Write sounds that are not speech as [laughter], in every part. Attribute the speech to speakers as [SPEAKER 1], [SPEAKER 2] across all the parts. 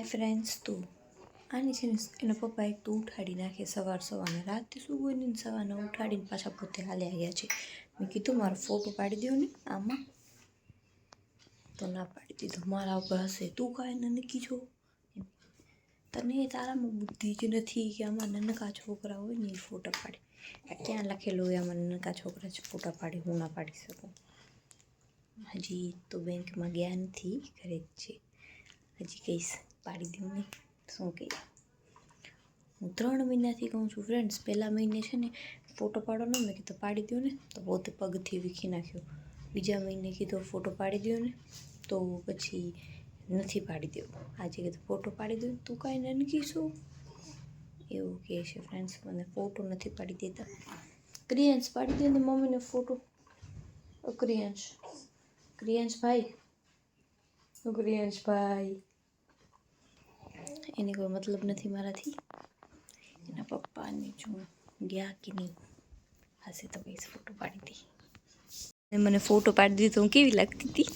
[SPEAKER 1] Hi friends તું આની છે ને એના પપ્પા એક તો ઉઠાડી નાખે સવાર સવારના. રાતે હોય ને સવારના ઉઠાડીને પાછા પોતે હાલ્યા ગયા છે. મેં કીધું મારો ફોટો પાડી દો ને આમાં. તો ના પાડી દીધો. મારા ઉપર હશે. તું કાંઈ નનકી છો. તને તારામાં બુદ્ધિ જ નથી કે આમાં નનકા છોકરા હોય ને એ ફોટા પાડે. ક્યાં લખેલું હોય આમાં નનકા છોકરા જ ફોટા પાડે, હું ના પાડી શકું. હજી તો બેંકમાં ગયા નથી, ઘરે જ છે. હજી કહીશ. પાડી દઉં નહીં શું કહીએ હું ત્રણ મહિનાથી કહું છું ફ્રેન્ડ્સ પહેલા મહિને છે ને ફોટો પાડો ને મેં કીધું, પાડી દો ને, તો પોતે પગથી વીખી નાખ્યો. બીજા મહિને કીધો ફોટો પાડી દો ને, તો પછી નથી પાડી દેવો. આજે કીધું ફોટો પાડી દઉં તું કાંઈ નનકી શું એવું કહે છે ફ્રેન્ડ્સ મને ફોટો નથી પાડી દેતા. ક્રિયાંશ, પાડી દે ને મમ્મીને ફોટો ક્રિયાંશ ક્રિયાંશ. ભાઈ ક્રિયાંશ ભાઈ એને કોઈ મતલબ નથી મારાથી. એના પપ્પાને જો ગયા કે નહીં હશે તો કઈ ફોટો પાડી હતી મને ફોટો પાડી દીધો હું કેવી લાગતી હતી?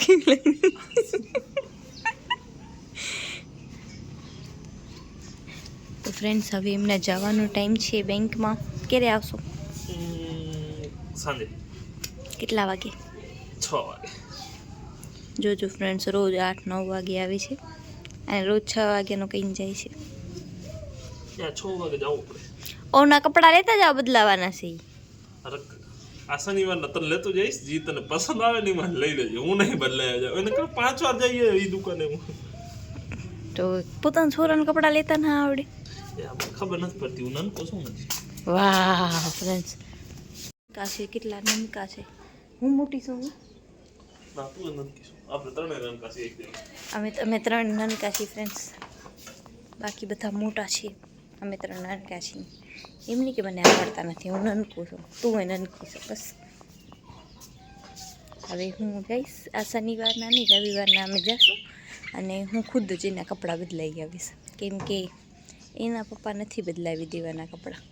[SPEAKER 1] કેવી લાગતી તો ફ્રેન્ડ્સ હવે એમના જવાનો ટાઈમ છે બેંકમાં. ક્યારે આવશો?
[SPEAKER 2] સાંજે.
[SPEAKER 1] કેટલા વાગે?
[SPEAKER 2] છ વાગે.
[SPEAKER 1] જોજો ફ્રેન્ડ્સ રોજ આઠ નવ વાગે આવે છે. અને રોજ છ વાગ્યાનો કહીને જાય છે. ઓના કપડાં લેતા જાવ બદલાવાના છે.
[SPEAKER 2] આ શનિવાર તને લેતો જઈશ જી તને પસંદ આવે ને એમાં લઈ લેજો હું નહીં બદલાયા જાઉં. એને કહું પાંચ વાર જઈએ એ દુકાને હું.
[SPEAKER 1] તો પોતાના છોરાના કપડાં લેતા ના આવડે.
[SPEAKER 2] ખબર નથી પડતી હું નાનકો છું નથી
[SPEAKER 1] વાહ ફ્રેન્ડ્સ કાશે કેટલા નનકા છે. હું મોટી છું ને?
[SPEAKER 2] તું નથી કીધું આપણે ત્રણેય નાનકા છીએ એક
[SPEAKER 1] અમે અમે ત્રણ નાનકા છીએ ફ્રેન્ડ્સ બાકી બધા મોટા છીએ. અમે ત્રણ નાનકા છીએ. એમ નહીં કે મને આવડતા નથી, હું નનકું છું. તું એ નનકી છું, બસ. હવે હું જઈશ. આ શનિવારના નહીં, રવિવારના અમે જઈશું અને હું ખુદ જ એના કપડાં બદલાઈ આવીશ. કેમ કે એના પપ્પા નથી બદલાવી દેવાના કપડાં.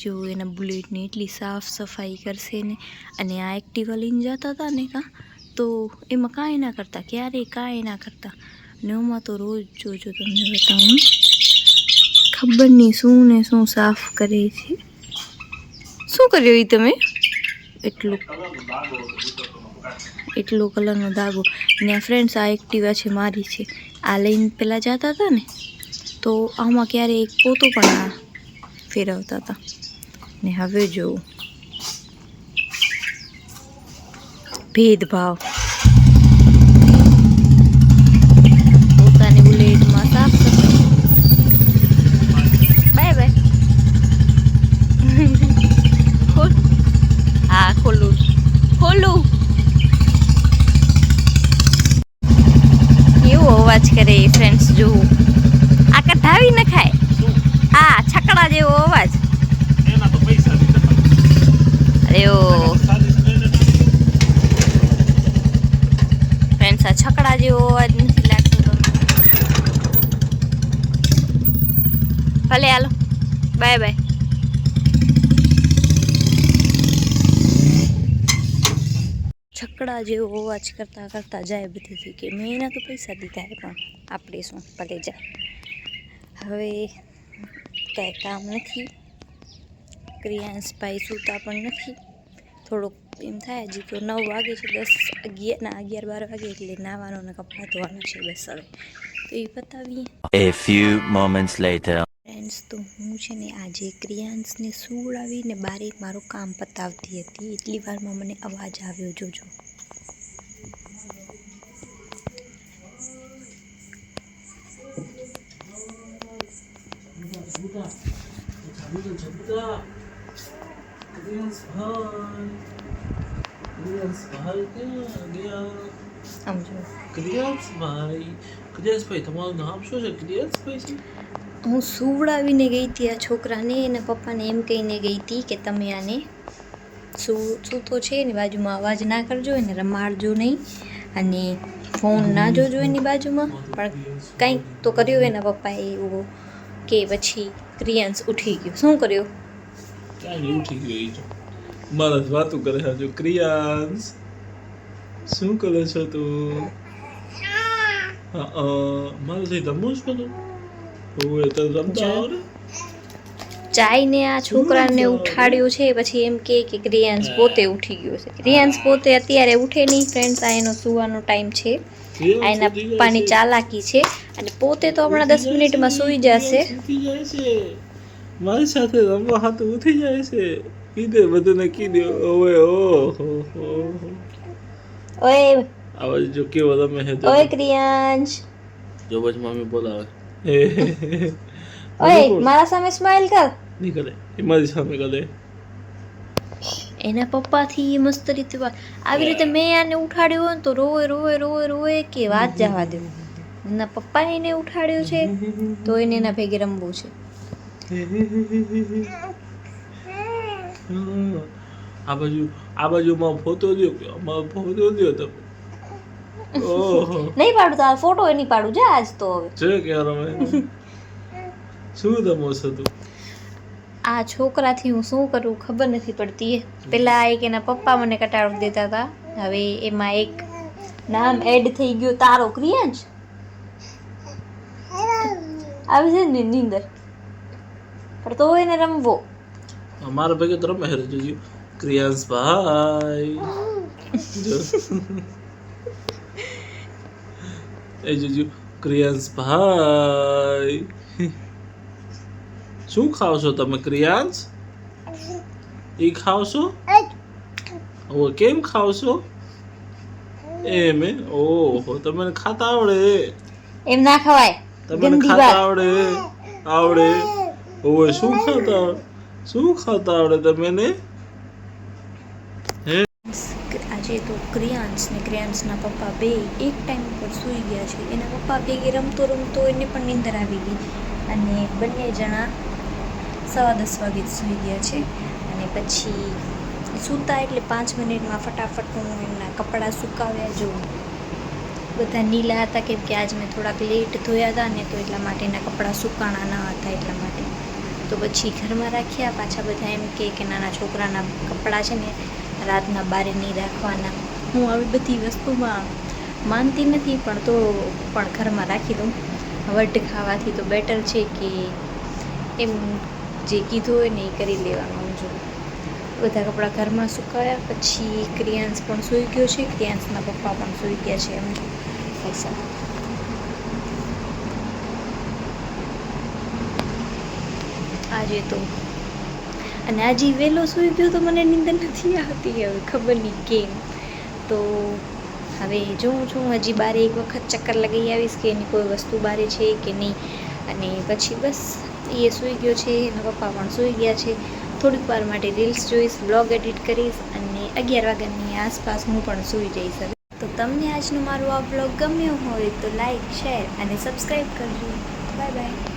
[SPEAKER 1] જો એના બુલેટની એટલી સાફ સફાઈ કરશે ને, અને આ એક્ટિવા લઈને જતા હતા ને કાં? તો એમાં કાંઈ ના કરતા, ક્યારેય કાંઈ ના કરતા. ને એમાં તો રોજ જોજો તમને બતાવું. ખબર નહીં શું ને શું સાફ કરે છે. શું કર્યું એ તમે? એટલું, એટલો કલરનો દાગો. ને ફ્રેન્ડ્સ આ એક્ટિવા છે, મારી છે. આ લઈને પહેલાં જતા હતા ને, તો આમાં ક્યારે એક પોતો પણ ફેરવતા હતા. ને હવે જોવું. ભેદભાવ. પોતાની બુલેટમાં સાફ ખોલું. ખોલું. કેવો અવાજ કરે ફ્રેન્ડ્સ જોવું. આ કઢાવી ન ખાય આ છકડા જેવો અવાજ
[SPEAKER 2] એના તો પૈસા દીધા
[SPEAKER 1] અરે ઓ
[SPEAKER 2] ચાલીસ લઈને
[SPEAKER 1] ફ્રેન્ડ્સ આ છકડા જેવો અવાજ નથી લાગતો તમને ભલે હાલો. Bye bye. છકડા જેવો અવાજ કરતાં કરતાં જાય બધીથી કે મેં એના તો પૈસા દીધા હે પણ આપણે શું ભલે જાય. હવે કાંઈ કામ નથી. ક્રિયાંશભાઈ સૂતા પણ નથી. થોડુંક એમ થાય હજી તો નવ વાગે છે દસ અગિયાર ના અગિયાર બાર વાગે એટલે નાહવાનો ને કપડાં ધોવાના છે બસ હવે. તો એ પતાવીએ
[SPEAKER 3] A few moments later.
[SPEAKER 1] Friends તો હું છે ને આજે ક્રિયાંશને સુવડાવીને બારે મારું કામ પતાવતી હતી. એટલી વારમાં મને અવાજ આવ્યો, જોજો.
[SPEAKER 2] ક્રિયાંશભાઈ. ક્રિયાંશભાઈ, તમારું નામ શું છે? ક્રિયાંશભાઈ છે?
[SPEAKER 1] હું સુવડાવીને ગઈ હતી આ છોકરાને એના પપ્પાને એમ કહીને ગઈ હતી કે તમે આને સૂ સૂતો છે એની બાજુમાં અવાજ ના કરજો એને રમાડજો નહીં અને ફોન ના જોજો એની બાજુમાં. પણ કંઈક તો કર્યું એના પપ્પાએ એવું કે પછી ક્રિયાંશ ઉઠી ગયો. શું કર્યો?
[SPEAKER 2] ક્યાં ઉઠી ગયો મારા વાતો વાતું કરે છે જો ક્રિયાંશ. શું કરે છો તું? હા અ, મારાથી તમું જ બધું ઓય તો રમતા આવડે
[SPEAKER 1] ચાઈને આ છોકરાને ઉઠાડ્યો છે? પછી એમ કે કે ક્રિયાંશ પોતે ઉઠી ગયો છે. ક્રિયાંશ પોતે અત્યારે ઉઠે નહીં ફ્રેન્ડ્સ આ એનો સુવાનો ટાઈમ છે. આ એના પપ્પાની ચાલાકી છે. અને પોતે તો હમણાં દસ મિનિટમાં સૂઈ જશે.
[SPEAKER 2] મારી સાથે રમવા હાથ ઉઠી જાય છે. કીધે બધાને કીધે ઓવે હો
[SPEAKER 1] ઓય.
[SPEAKER 2] આવાજ જો કેવો રમે છે
[SPEAKER 1] ઓય ક્રિયાંશ.
[SPEAKER 2] જો બસ મમ્મી બોલાવે.
[SPEAKER 1] ઓય મારા સામે સ્માઈલ કર.
[SPEAKER 2] નહીં કરે એ મારી સામે કરે.
[SPEAKER 1] એના પપ્પાથી મસ્ત રીતે વાત. આવી રીતે મેં આને ઉઠાડ્યો હોય ને તો રોવે રોવે રોવે રોવે કે વાત જવા દે. એના પપ્પાએ એને ઉઠાડ્યો છે તો એને એના ભેગે રમવું છે.
[SPEAKER 2] આ બાજુ આ બાજુ માં ફોટો દો કે અમારો ફોટો દો તમે?
[SPEAKER 1] નહીં પાડું તો આ ફોટો એની પાડું જા આજ તો હવે.
[SPEAKER 2] જો કે રમે? શું રમો છો તું
[SPEAKER 1] આ છોકરાથી હું શું કરું ખબર નથી પડતી પેલા એક એના પપ્પા મને કટાડી દેતા હતા. હવે એમાં એક નામ એડ થઈ ગયું તારો ક્રિયાંશ આવી છે ને નીંદર પણ તો એને રમવો.
[SPEAKER 2] અમારા ભેગે તો રમે ક્રિયાંશ ભાઈ. [laughs] એ જોજો ક્રિયાંશ ભાઈ. શું ખાવ છો તમે ક્રિયાંશ? એ ખાવ છો ઓ કેમ ખાવ છો એમ ઓહો તમને ખાતા આવડે?
[SPEAKER 1] એમ ના ખવાય.
[SPEAKER 2] તમને ખાતા આવડે? આવડે? ઓય શું ખાતા? આવડે? શું ખાતા આવડે તમને હે
[SPEAKER 1] આજે તો ક્રિયાંશ ને ક્રિયાંશના પપ્પા બે એક ટાઈમ પર સૂઈ ગયા છે. એના પપ્પા ભેગી રમતો રમતો એને પણ નીંદર આવી ગઈ અને બંને જણા સવા દસ વાગે જ સૂઈ ગયા છે. અને પછી સૂતા એટલે પાંચ મિનિટમાં ફટાફટ હું એમના કપડાં સુકાવ્યા. જો બધા નીલા હતા કેમ કે આજ મેં થોડાક લેટ ધોયા હતા ને તો એટલા માટે એના કપડાં સુકાણા ન હતા એટલા માટે. તો પછી ઘરમાં રાખ્યા. પાછા બધા એમ કે નાના છોકરાના કપડાં છે ને, રાતના બારે નહીં રાખવાના. હું આવી બધી વસ્તુમાં માનતી નથી, પણ તો પણ ઘરમાં રાખી દઉં. વટ ખાવાથી તો બેટર છે કે એમ જે કીધું હોય ને એ કરી લેવાનું જો. બધા કપડાં ઘરમાં સુકાયા, પછી ક્રિયાંશ પણ સૂઈ ગયો છે. ક્રિયાંશના પપ્પા પણ સૂઈ ગયા છે એમ. પૈસા. આજે તો અને આજે વહેલો સૂઈ ગયો તો મને નીંદર નથી આવતી હવે, ખબર નહીં કેમ. તો હવે જોઉં છું, હજી બારે એક વખત ચક્કર લગાવી આવીશ કે એની કોઈ વસ્તુ બારે છે કે નહીં. અને પછી બસ એ સૂઈ ગયો છે, એના પપ્પા પણ સૂઈ ગયા છે. થોડીક વાર માટે રીલ્સ જોઈશ, બ્લોગ એડિટ કરીશ અને અગિયાર વાગ્યાની આસપાસ હું પણ સૂઈ જઈશ હવે. તો તમને આજનો મારો આ બ્લોગ ગમ્યો હોય તો લાઈક, શેર અને સબસ્ક્રાઈબ કરજો. Bye bye.